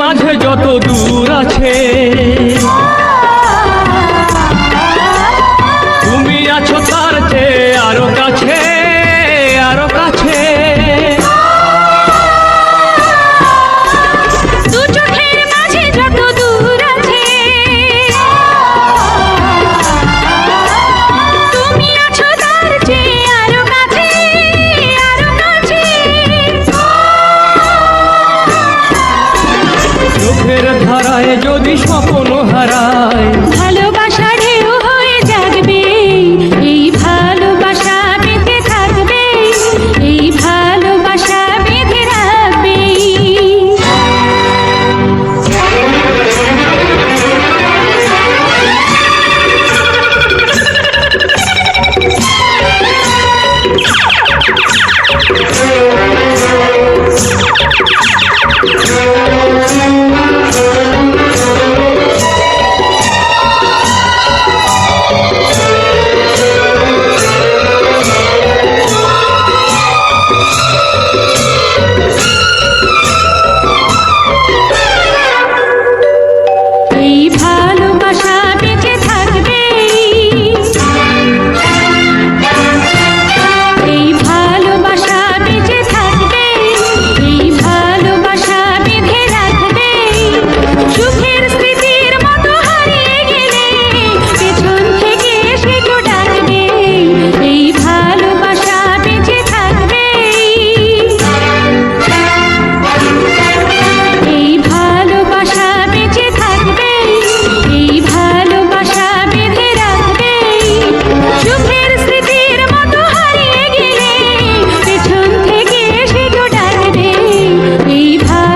মাঝে যত দূর আছে তুমি আছো তার চেয়ে আরও কাছে। যায় যদি স্বপ্ন হারায়।